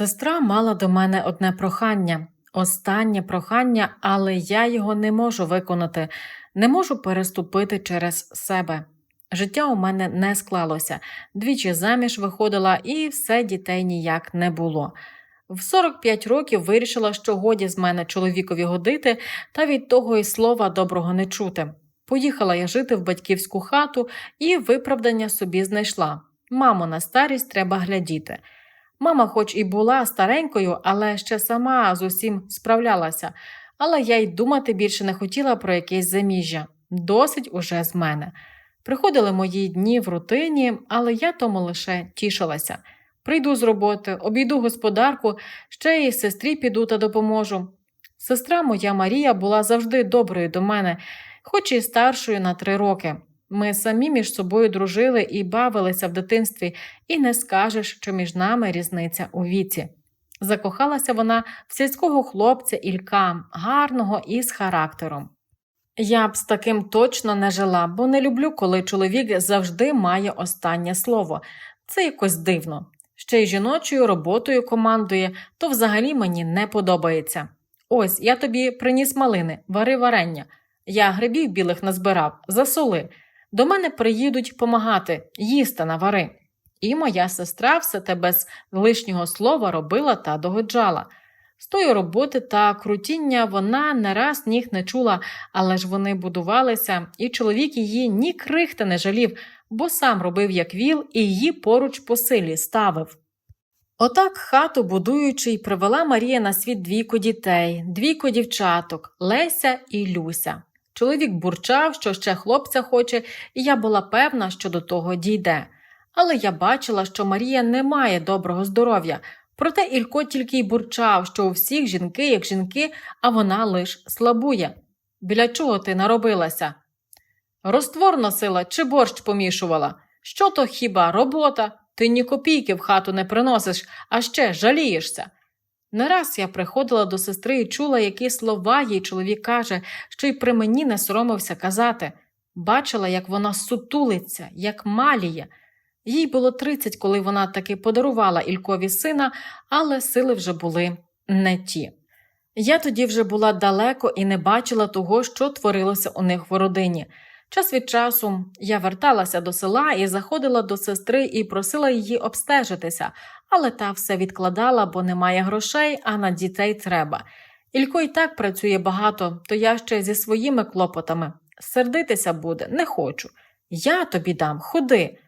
Сестра мала до мене одне прохання, останнє прохання, але я його не можу виконати, не можу переступити через себе. Життя у мене не склалося, двічі заміж виходила, і все дітей ніяк не було. В 45 років вирішила, що годі з мене чоловікові годити, та від того і слова доброго не чути. Поїхала я жити в батьківську хату і виправдання собі знайшла. Мамо, на старість треба глядіти. Мама, хоч і була старенькою, але ще сама з усім справлялася, але я й думати більше не хотіла про якесь заміжжя. Досить уже з мене. Приходили мої дні в рутині, але я тому лише тішилася. Прийду з роботи, обійду господарку, ще й сестрі піду та допоможу. Сестра моя Марія була завжди доброю до мене, хоч і старшою на три роки. Ми самі між собою дружили і бавилися в дитинстві, і не скажеш, що між нами різниця у віці. Закохалася вона в сільського хлопця Ілька, гарного і з характером. Я б з таким точно не жила, бо не люблю, коли чоловік завжди має останнє слово. Це якось дивно. Ще й жіночою роботою командує, то взагалі мені не подобається. Ось я тобі приніс малини, вари варення. Я грибів білих назбирав, засоли. До мене приїдуть помагати, їсти навари. І моя сестра все те без лишнього слова робила та догоджала. З тої роботи та крутіння вона не раз ніг не чула, але ж вони будувалися, і чоловік її ні крихти не жалів, бо сам робив як віл і її поруч по силі ставив. Отак, хату будуючи, й привела Марія на світ двійко дітей, двійко дівчаток Леся і Люся. Чоловік бурчав, що ще хлопця хоче, і я була певна, що до того дійде. Але я бачила, що Марія не має доброго здоров'я. Проте Ілько тільки й бурчав, що у всіх жінки, як жінки, а вона лиш слабує. Біля чого ти наробилася? Роствор носила чи борщ помішувала? Що то хіба робота? Ти ні копійки в хату не приносиш, а ще жалієшся. Не раз я приходила до сестри і чула, які слова їй чоловік каже, що й при мені не соромився казати. Бачила, як вона сутулиться, як маліє. Їй було 30, коли вона таки подарувала Ількові сина, але сили вже були не ті. Я тоді вже була далеко і не бачила того, що творилося у них в родині. Час від часу я верталася до села і заходила до сестри і просила її обстежитися, але та все відкладала, бо немає грошей, а на дітей треба. Ілько і так працює багато, то я ще зі своїми клопотами. Сердитися буде, не хочу. Я тобі дам, ходи.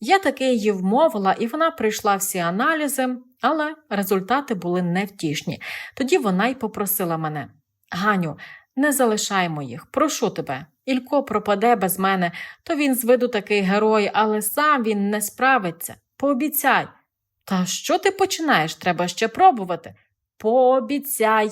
Я таки її вмовила, і вона прийшла всі аналізи, але результати були невтішні. Тоді вона й попросила мене Ганю, не залишаймо їх, прошу тебе. Ілько пропаде без мене, то він з виду такий герой, але сам він не справиться. Пообіцяй. Та що ти починаєш? Треба ще пробувати. Пообіцяй.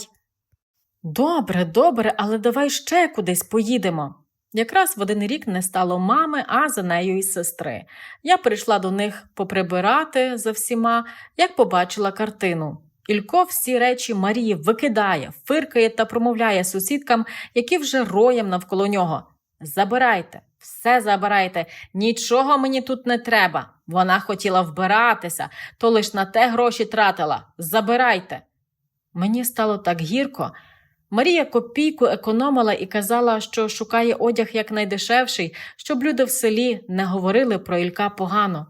Добре, добре, але давай ще кудись поїдемо. Якраз в один рік не стало мами, а за нею і сестри. Я прийшла до них поприбирати за всіма, як побачила картину. Ілько всі речі Марії викидає, фиркає та промовляє сусідкам, які вже роєм навколо нього. Забирайте, все забирайте, нічого мені тут не треба. Вона хотіла вбиратися, то лиш на те гроші тратила. Забирайте. Мені стало так гірко. Марія копійку економила і казала, що шукає одяг якнайдешевший, щоб люди в селі не говорили про Ілька погано.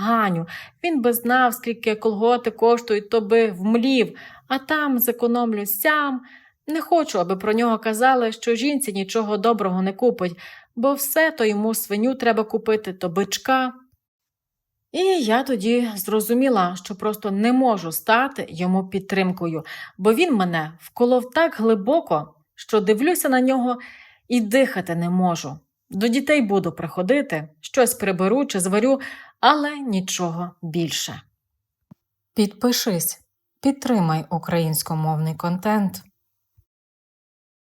Ганю, він би знав, скільки колготи коштують, то би вмлів, а там зекономлю сям. Не хочу, аби про нього казали, що жінці нічого доброго не купить, бо все то йому свиню треба купити, то бичка. І я тоді зрозуміла, що просто не можу стати йому підтримкою, бо він мене вколов так глибоко, що дивлюся на нього і дихати не можу. До дітей буду приходити, щось приберу чи зварю, але нічого більше. Підпишись, підтримай українськомовний контент.